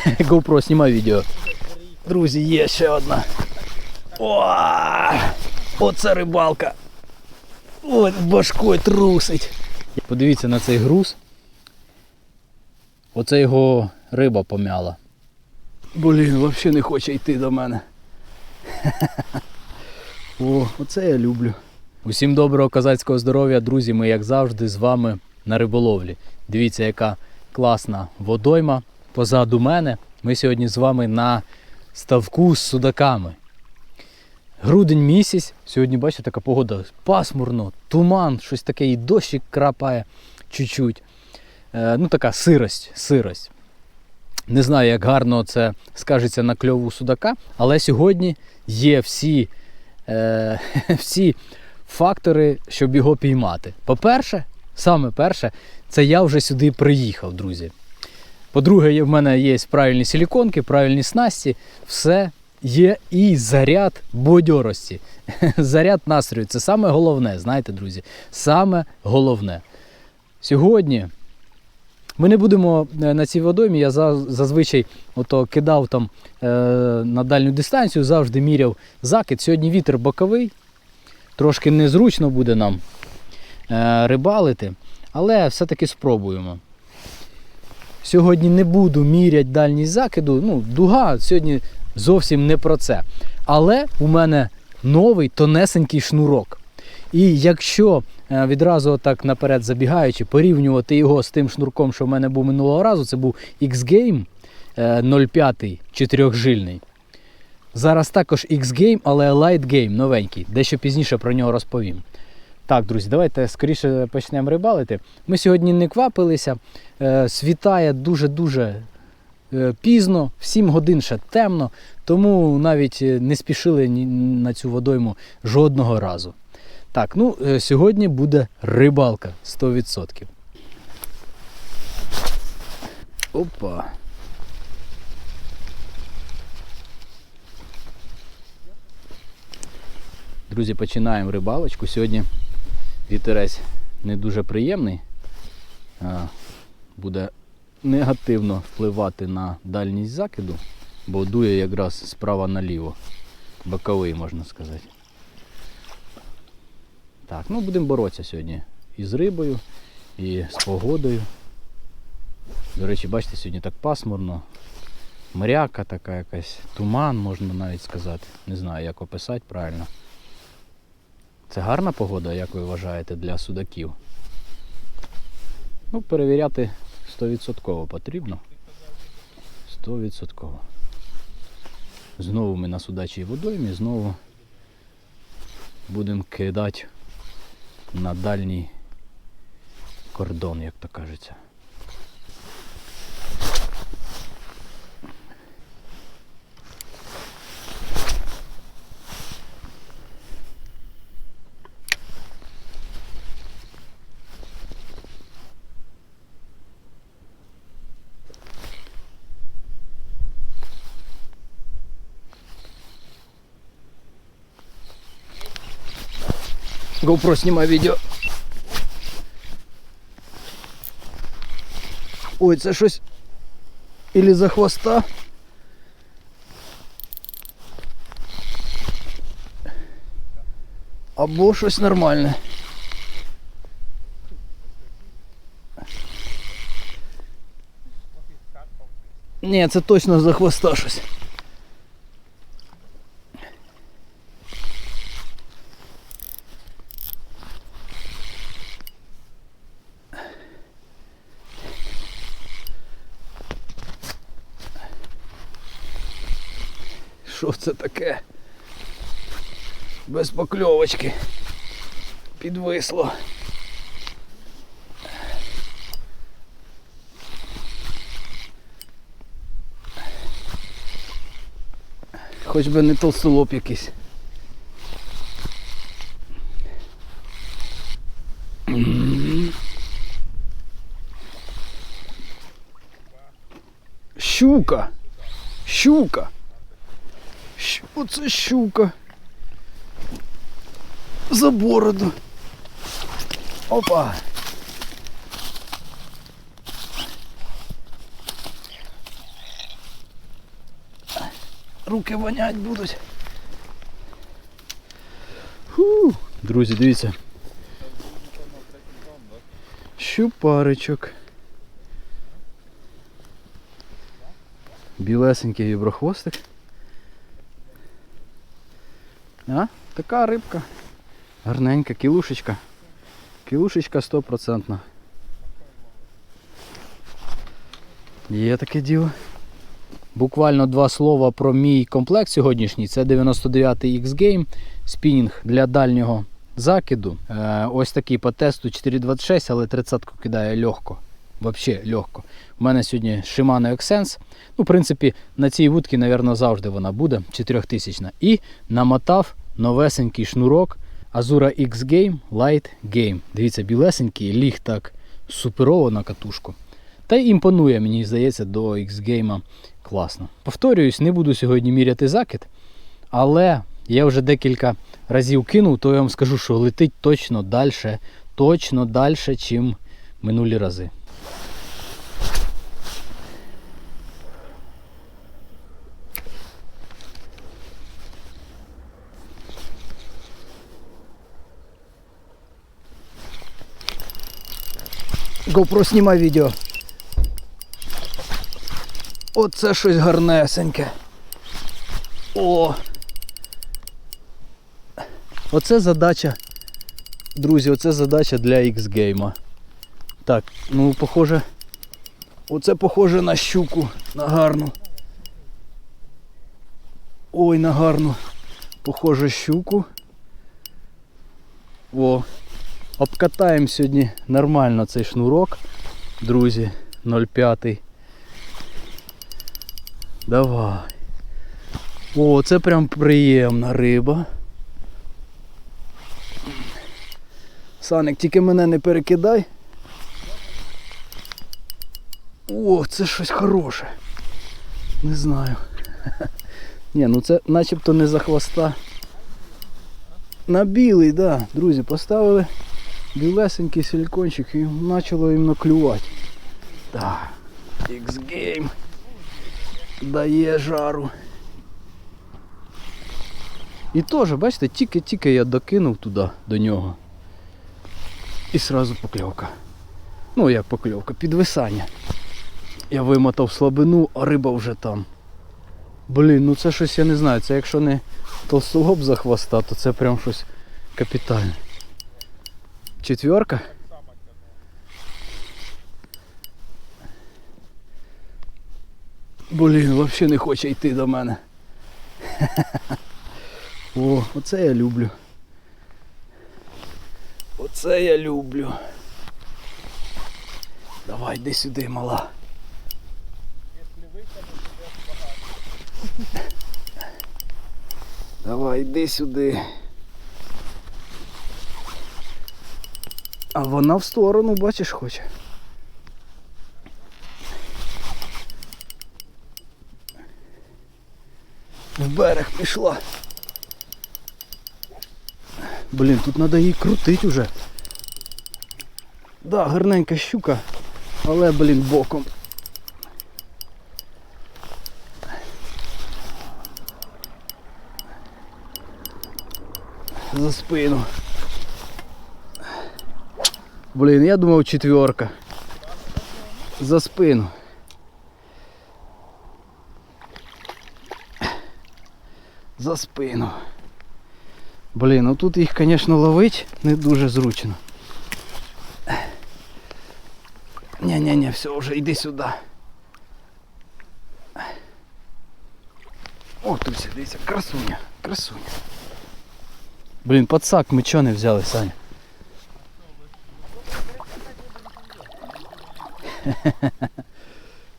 GoPro, знімай відео. Друзі, є ще одна. О, оце рибалка. Ой, башкою трусить. Подивіться на цей груз. Оце його риба помяла. Блін, взагалі не хоче йти до мене. О, оце я люблю. Усім доброго козацького здоров'я, друзі. Ми, як завжди, з вами на риболовлі. Дивіться, яка класна водойма позаду мене. Ми сьогодні з вами на ставку з судаками. Грудень місяць. Сьогодні, бачите, така погода пасмурно, туман, щось таке, і дощик крапає чуть-чуть. Е, ну, така сирость, сирость. Не знаю, як гарно це скажеться на кльову судака, але сьогодні є всі, е, всі фактори, щоб його піймати. По-перше, саме перше, це я вже сюди приїхав, друзі. По-друге, в мене є правильні силіконки, правильні снасті, все є і заряд бадьорості, заряд настрою. Це саме головне, знаєте, друзі. Саме головне. Сьогодні ми не будемо е, на цій водоймі, я зазвичай ото кидав там е, на дальню дистанцію, завжди міряв закид. Сьогодні вітер боковий, трошки незручно буде нам е, рибалити, але все-таки спробуємо. Сьогодні не буду міряти дальність закиду. Ну, дуга сьогодні зовсім не про це. Але у мене новий тонесенький шнурок. І якщо е, відразу так наперед забігаючи, порівнювати його з тим шнурком, що в мене був минулого разу, це був X-Game е, 05 чотирьохжильний. Зараз також X-Game, але Light Game новенький. Дещо пізніше про нього розповім. Так, друзі, давайте скоріше почнемо рибалити. Ми сьогодні не квапилися. Е, світає дуже-дуже е, пізно, в 7 годин ще темно, тому навіть е, не спішили на цю водойму жодного разу. Так, ну сьогодні буде рибалка 100%. Опа. Друзі, починаємо рибалочку. Сьогодні вітерець не дуже приємний. Буде негативно впливати на дальність закиду, бо дує якраз справа наліво. Боковий, можна сказати. Так, ну будемо боротися сьогодні і з рибою, і з погодою. До речі, бачите, сьогодні так пасмурно. Мряка така якась, туман, можна навіть сказати. Не знаю, як описати правильно. Це гарна погода, як ви вважаєте, для судаків? Ну, перевіряти 100% потрібно. 100%. Знову ми на судачій водоймі, знову будемо кидати на дальній кордон, як то кажеться. GoPro снимай видео. Ой, це щось Ілі за хвоста. Або щось нормальне. Ні, це точно за хвоста щось. Що це таке? Без покльовочки. Підвисло. Хоч би не толстолоб якийсь. Щука! Щука! Оце щука. За бороду. Опа. руки вонять будуть. Фу. Друзі, дивіться. Щупаричок. Білесенький віброхвостик. А, така рибка. Гарненька, кілушечка. Кілушечка стопроцентна. Є таке діло. Буквально два слова про мій комплект сьогоднішній. Це 99-й X-Game спінінг для дальнього закиду. Е, ось такий по тесту 4.26, але 30-ку кидає легко. Взагалі легко. У мене сьогодні Shimano Xsense. Ну, в принципі, на цій вудці, мабуть, завжди вона буде 4000 І намотав новесенький шнурок Azura X Game Light Game. Дивіться, білесенький, ліг так суперово на катушку. Та й імпонує, мені здається, до X-Game класно. Повторююсь, не буду сьогодні міряти закид, але я вже декілька разів кинув, то я вам скажу, що летить точно далі, точно далі, чим минулі рази. GoPro знімай відео. Оце щось гарнесеньке. О! Оце задача. Друзі, оце задача для X-Game. Так, ну похоже. Оце похоже на щуку, на гарну. Ой, на гарну. Похоже щуку. О, обкатаємо сьогодні нормально цей шнурок, друзі, 0,5. Давай. О, це прям приємна риба. Саник, тільки мене не перекидай. О, це щось хороше. Не знаю. Ні, ну це начебто не за хвоста. На білий, да, друзі, поставили білесенький силікончик і почало їм клювати. Так, X-Game дає жару. І теж, бачите, тільки-тільки я докинув туди до нього. І сразу покльовка. Ну як покльовка, підвисання. Я вимотав слабину, а риба вже там. Блін, ну це щось я не знаю. Це якщо не толстолоб за хвоста, то це прям щось капітальне. Четверка? Блін, взагалі не хоче йти до мене. О, оце я люблю. Оце я люблю. Давай, йди сюди, мала. Давай, йди сюди. А вона в сторону, бачиш, хоче. В берег пішла. Блін, тут треба її крутити вже. Да, гарненька щука, але, блін, боком. За спину. Блін, я думав четверка. За спину. За спину. Блін, ну тут їх, звісно, ловить не дуже зручно. Ні-ні-ні, все, вже йди сюди. О, тут все, дивіться, красуня, красуня. Блін, подсак ми чого не взяли, Саня?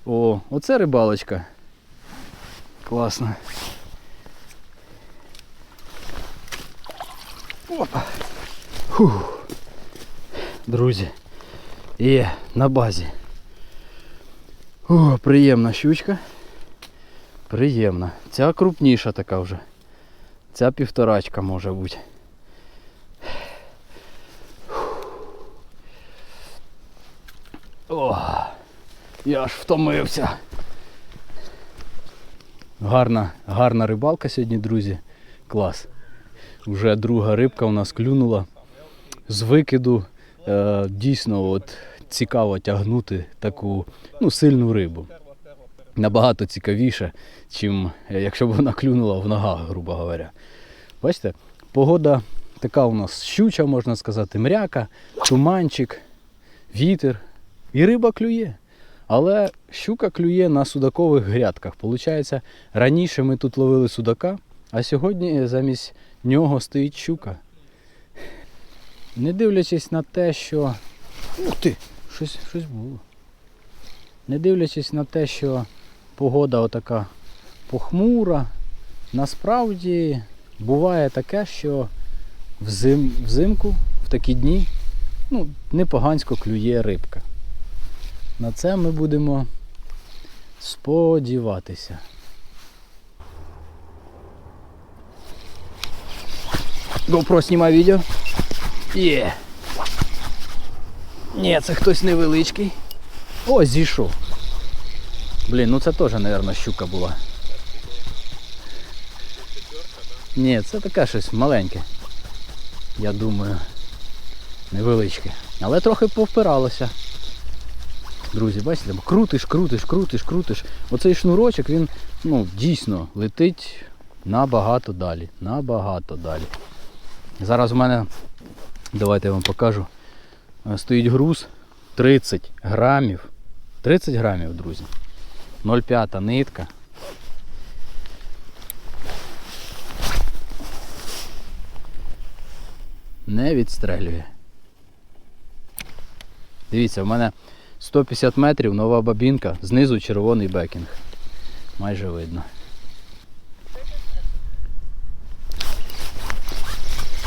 О, оце рибалочка. Класно. Опа. Фух. Друзі. Є на базі. О, приємна щучка. Приємна. Ця крупніша така вже. Ця півторачка може бути. О, я аж втомився. Гарна, гарна рибалка сьогодні, друзі. Клас. Уже друга рибка у нас клюнула. З викиду е, дійсно от, цікаво тягнути таку ну, сильну рибу. Набагато цікавіше, чим е, якщо б вона клюнула в ногах, грубо говоря. Бачите, погода така у нас щуча, можна сказати, мряка, туманчик, вітер. І риба клює. Але щука клює на судакових грядках. Получається, раніше ми тут ловили судака, а сьогодні замість нього стоїть щука. Не дивлячись на те, що. Ух ти! Щось, щось було. Не дивлячись на те, що погода отака похмура, насправді буває таке, що взим, взимку, в такі дні, ну, непогансько клює рибка. На це ми будемо сподіватися. GoPro знімай відео. Є. Ні, це хтось невеличкий. О, зійшов. Блін, ну це теж, мабуть, щука була. Ні, це таке щось маленьке. Я думаю. Невеличке. Але трохи повпиралося. Друзі, бачите, крутиш, крутиш, крутиш, крутиш. Оцей шнурочок, він ну, дійсно летить набагато далі. Набагато далі. Зараз у мене, давайте я вам покажу, е, стоїть груз 30 грамів. 30 грамів, друзі. 0,5 нитка. Не відстрелює. Дивіться, в мене 150 метрів, нова бабінка, знизу червоний бекінг. Майже видно.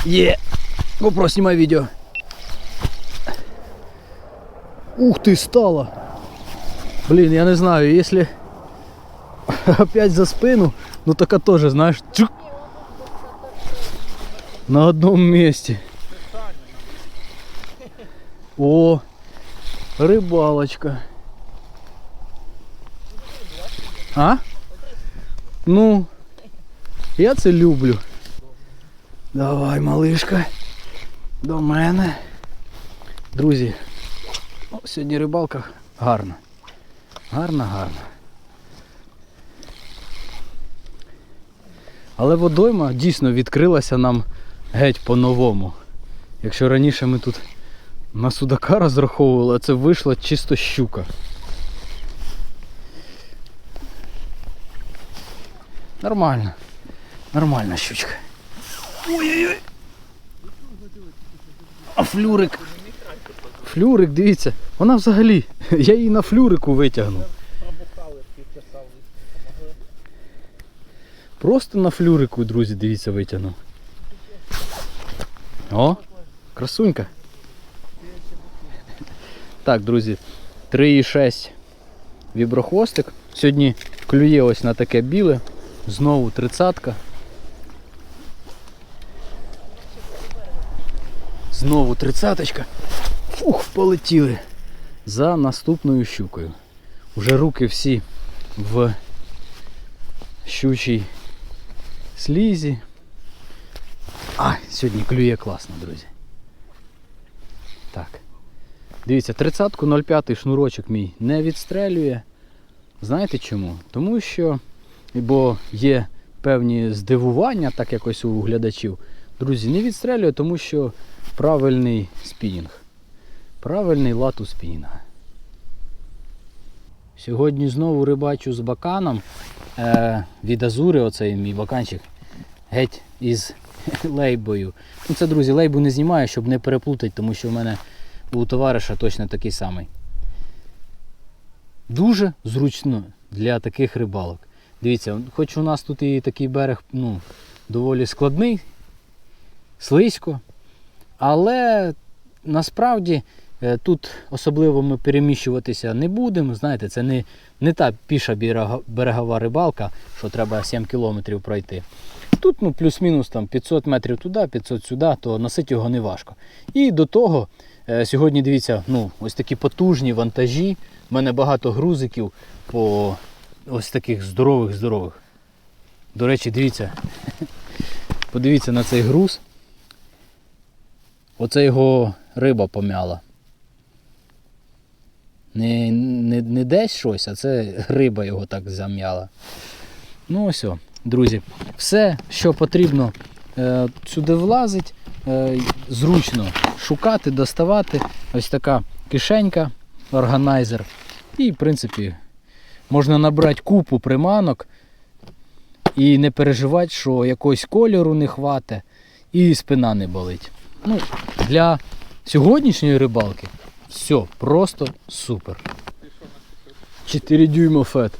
Є! GoPro, знімай відео. Ух ти, стала! Блін, я не знаю, якщо опять за спину, ну така теж, знаєш, чук. На одному місці. О, рибалочка. А? Ну, я це люблю. Давай, малишка, до мене. Друзі, о, сьогодні рибалка гарна. Гарна, гарна. Але водойма дійсно відкрилася нам геть по-новому. Якщо раніше ми тут на судака розраховували, а це вийшла чисто щука. Нормально. Нормальна щучка. Ой-ой-ой. А флюрик. Флюрик, дивіться, вона взагалі. Я її на флюрику витягнув. Просто на флюрику, друзі, дивіться, витягнув. О, красунька. Так, друзі, 3,6 віброхвостик. Сьогодні клює ось на таке біле. Знову тридцатка. Знову тридцяточка. Фух, полетіли за наступною щукою. Уже руки всі в щучій слізі. А, сьогодні клює класно, друзі. Так. Дивіться, 30-ку 0,5 шнурочок мій не відстрелює. Знаєте чому? Тому що, бо є певні здивування, так якось у глядачів. Друзі, не відстрелює, тому що правильний спінінг. Правильний лад у спінінга. Сьогодні знову рибачу з баканом. Е, від Азури, оцей мій баканчик, геть із лейбою. Ну це, друзі, лейбу не знімаю, щоб не переплутати, тому що в мене у товариша точно такий самий. Дуже зручно для таких рибалок. Дивіться, хоч у нас тут і такий берег ну, доволі складний, слизько, але насправді е, тут особливо ми переміщуватися не будемо. Знаєте, це не, не та піша берегова рибалка, що треба 7 кілометрів пройти. Тут ну, плюс-мінус там 500 метрів туди, 500 сюди, то носити його не важко. І до того, сьогодні дивіться, ну, ось такі потужні вантажі. У мене багато грузиків по ось таких здорових-здорових. До речі, дивіться. Подивіться на цей груз. Оце його риба помяла. Не, не, не десь щось, а це риба його так зам'яла. Ну ось, друзі, все, що потрібно, е, сюди влазить, е, зручно шукати, доставати. Ось така кишенька, органайзер. І, в принципі, можна набрати купу приманок і не переживати, що якогось кольору не хватить і спина не болить. Ну, для сьогоднішньої рибалки все просто супер. 4 дюйма фет.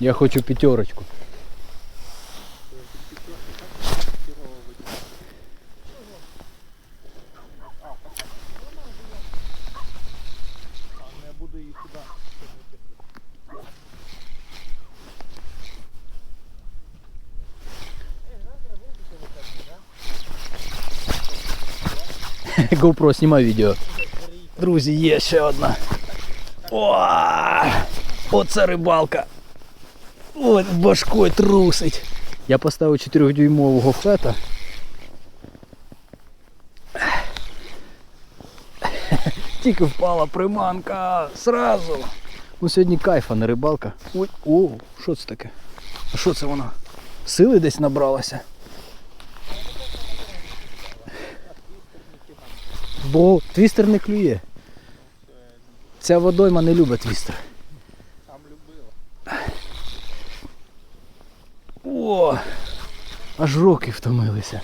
Я хочу пятерочку. GoPro, знімай відео. Друзі, є ще одна. О, оце рибалка. Ой, башкою трусить. Я поставив 4-дюймового фета. Тільки впала приманка. Сразу. Ну сьогодні кайфа, не рибалка. Ой, о, що це таке? А що це вона? Сили десь набралася. Бо твістер не клює. Ця водойма не любить твістер. Там любила. О! Аж руки втомилися.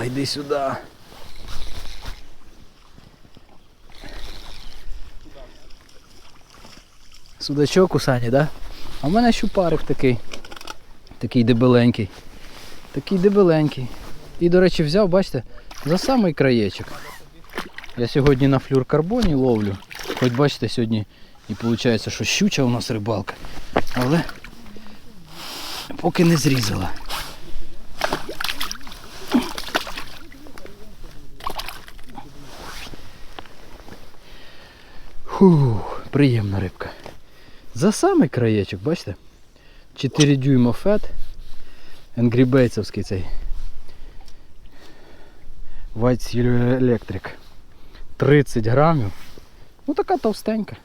Давай, йди сюди. Судачок у сані, да? А в мене щупарик такий. Такий дебеленький. Такий дебеленький. І, до речі, взяв, бачите, за самий краєчок. Я сьогодні на флюркарбоні ловлю. Хоч бачите, сьогодні і виходить, що щуча у нас рибалка. Але поки не зрізала. Фух, приємна рибка. За самий краєчок, бачите? 4 дюйма фет. Енгрібейцевський цей. White Silver Electric. 30 грамів. Ну така товстенька.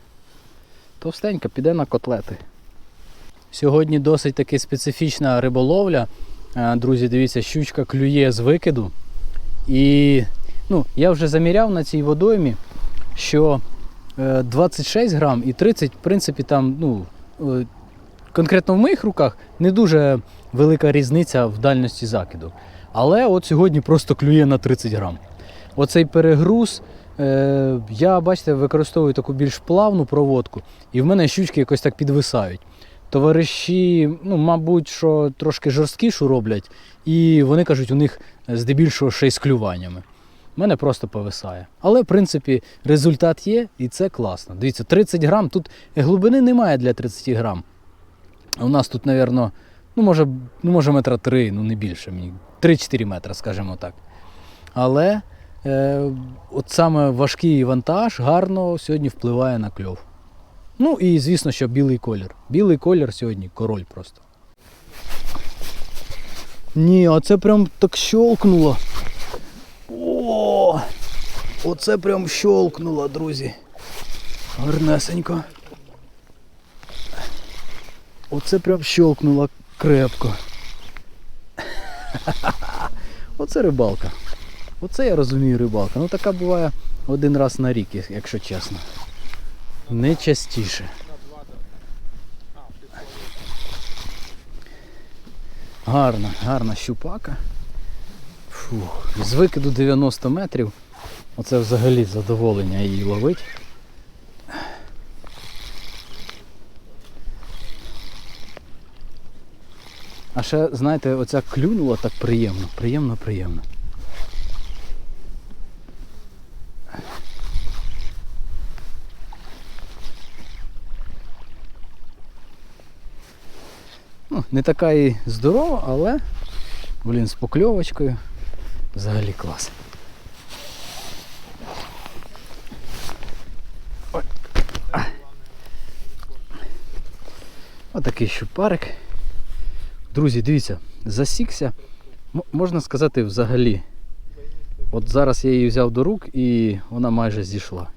Товстенька, піде на котлети. Сьогодні досить таки специфічна риболовля. Е, Друзі, дивіться, щучка клює з викиду. І ну, я вже заміряв на цій водоймі, що 26 грам і 30, в принципі, там, ну, е, конкретно в моїх руках не дуже велика різниця в дальності закиду. Але от сьогодні просто клює на 30 грам. Оцей перегруз, е, я, бачите, використовую таку більш плавну проводку, і в мене щучки якось так підвисають. Товариші, ну, мабуть, що трошки жорсткішу роблять, і вони кажуть, у них здебільшого ще й з клюваннями. Мене просто повисає. Але, в принципі, результат є, і це класно. Дивіться, 30 грам, тут глибини немає для 30 грам. У нас тут, мабуть, ну, може, ну, може метра 3, ну не більше мені. 3-4 метри, скажімо так. Але е, от саме важкий вантаж гарно сьогодні впливає на кльов. Ну і звісно, що білий колір. Білий колір сьогодні король просто. Ні, а це прям так щолкнуло. О! Оце прям щолкнуло, друзі. Гарнесенько. Оце прям щолкнуло крепко. Оце рибалка. Оце я розумію рибалка. Ну така буває один раз на рік, якщо чесно. Не частіше. Гарна, гарна щупака. Фух. З викиду 90 метрів. Оце взагалі задоволення її ловить. А ще, знаєте, оця клюнула так приємно, приємно, приємно. Ну, не така і здорова, але, блін, з покльовочкою Взагалі клас. Отакий щупарик. Друзі, дивіться, засікся, можна сказати, взагалі. От зараз я її взяв до рук і вона майже зійшла.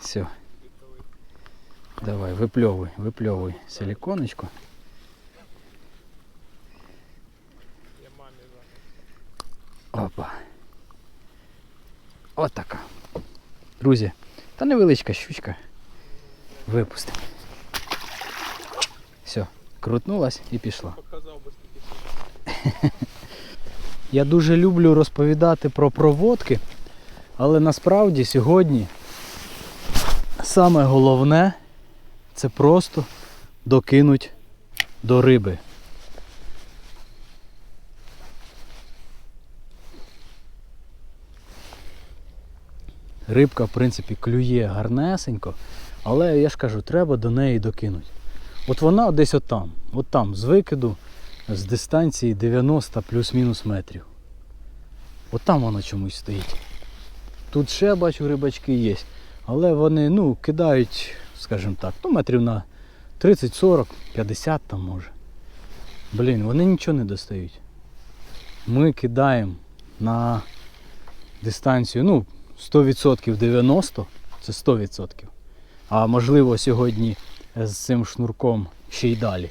Все. Давай, випльовуй, випльовуй силіконочку. Опа. От така. Друзі, та невеличка щучка. Випустимо. Все, крутнулась і пішла. Я дуже люблю розповідати про проводки, але насправді сьогодні саме головне це просто докинуть до риби. Рибка, в принципі, клює гарнесенько, але я ж кажу, треба до неї докинути. От вона десь отам, от там, з викиду, з дистанції 90 плюс-мінус метрів. От там вона чомусь стоїть. Тут ще бачу рибачки є, але вони ну, кидають, скажімо так, ну, метрів на 30, 40, 50 там може. Блін, вони нічого не достають. Ми кидаємо на дистанцію, ну, 100% 90, це 100%. А можливо сьогодні з цим шнурком ще й далі.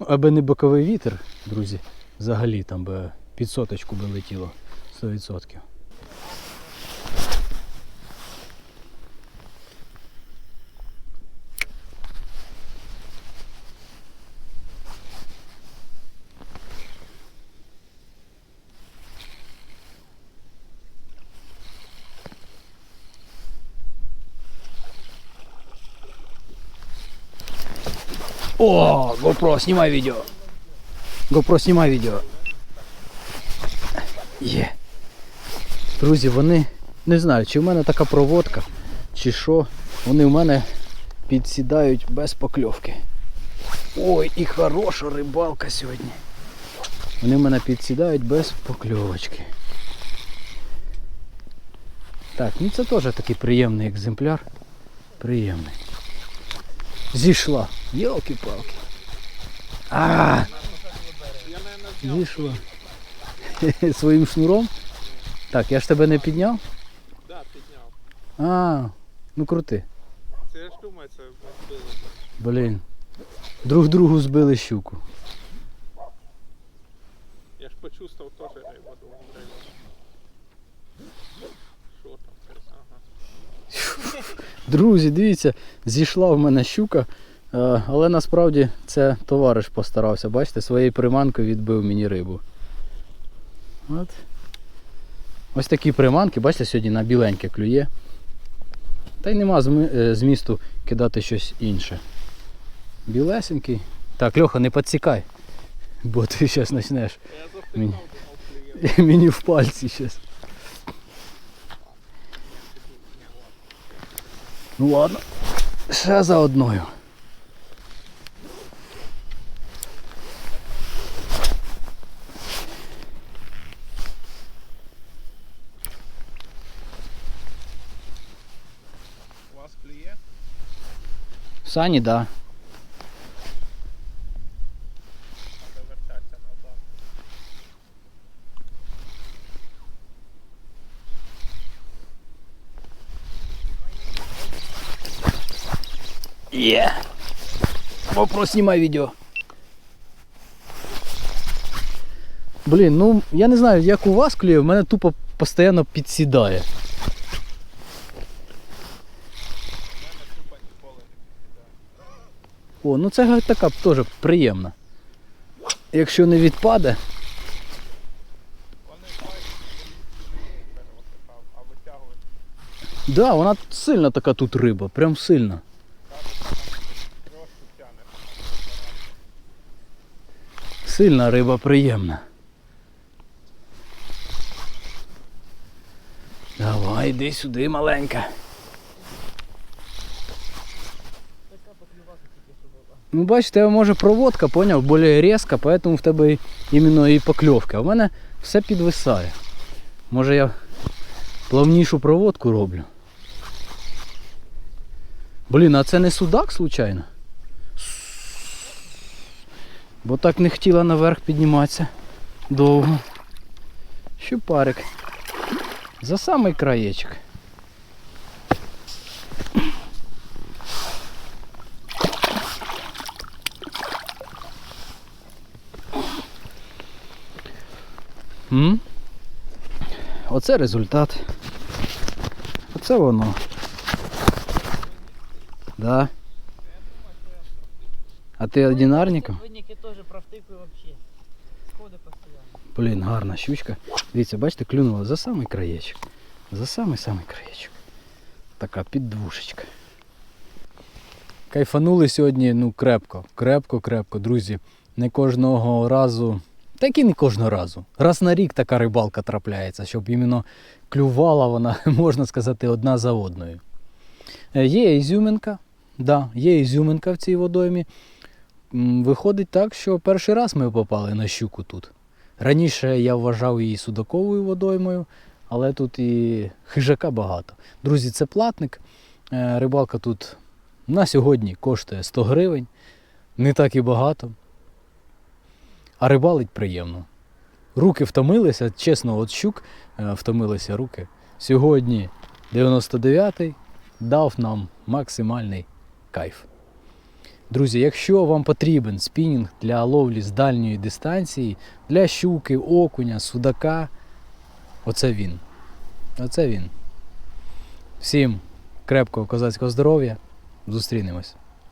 Ну, аби не боковий вітер, друзі, взагалі там би під соточку би летіло 100%. О, GoPro, снимай видео. GoPro, снимай відео. Є. Друзі, вони не знаю, чи в мене така проводка, чи що. Вони в мене підсідають без покльовки. Ой, і хороша рибалка сьогодні. Вони в мене підсідають без покльовочки. Так, ну це теж такий приємний екземпляр. Приємний. Зійшла. Йолки-палки. А, зняв. Своїм шнуром. Так, я ж тебе не підняв? Да, підняв. А, ну крути. Це я ж думаю, це збили. Блін. Друг другу збили щуку. Я ж почувствував теж рибу. Що там? Ага. Друзі, дивіться, зійшла в мене щука, але насправді це товариш постарався. Бачите, своєю приманкою відбив мені рибу. От. Ось такі приманки, бачите, сьогодні на біленьке клює. Та й нема е, змісту кидати щось інше. Білесенький. Так, Льоха, не підсікай, бо ти зараз почнеш. Мені. Мені в пальці зараз. Ну ладно. Ще за одною. У вас клює? В Сані, да. Є. Вопрос, знімай відео. Блін, ну я не знаю, як у вас клює, в мене тупо постійно підсідає. У мене тупо ніколи не підкидає. О, ну це така теж приємна. Якщо не відпаде, витягують. да, вона сильна така тут риба, прям сильна. Сильна риба приємна. Давай, йди сюди, маленька. Ну, бачиш, в тебе може проводка, поняв, більш різка, поэтому в тебе іменно і покльовка. А в мене все підвисає. Може я плавнішу проводку роблю. Блін, а це не судак, случайно? Бо так не хотіла наверх підніматися довго. Щупарик. За самий краєчок. М? Оце результат. Оце воно. Да. А ти одинарником? Винники теж провтикую вообще. Сходи постійно. Блін, гарна щучка. Дивіться, бачите, клюнула за самий краєчок. За самий самий краєчок. Така піддвушечка. Кайфанули сьогодні, ну, крепко, крепко, крепко, друзі. Не кожного разу, так і не кожного разу. Раз на рік така рибалка трапляється, щоб іменно клювала вона, можна сказати, одна за одною. Е, Є ізюминка, да, є ізюминка в цій водоймі. Виходить так, що перший раз ми попали на щуку тут. Раніше я вважав її судаковою водоймою, але тут і хижака багато. Друзі, це платник. Е, Рибалка тут на сьогодні коштує 100 гривень. Не так і багато. А рибалить приємно. Руки втомилися, чесно, от щук е, втомилися руки. Сьогодні 99-й дав нам максимальний кайф. Друзі, якщо вам потрібен спінінг для ловлі з дальньої дистанції, для щуки, окуня, судака, оце він. Оце він. Всім крепкого козацького здоров'я. Зустрінемось.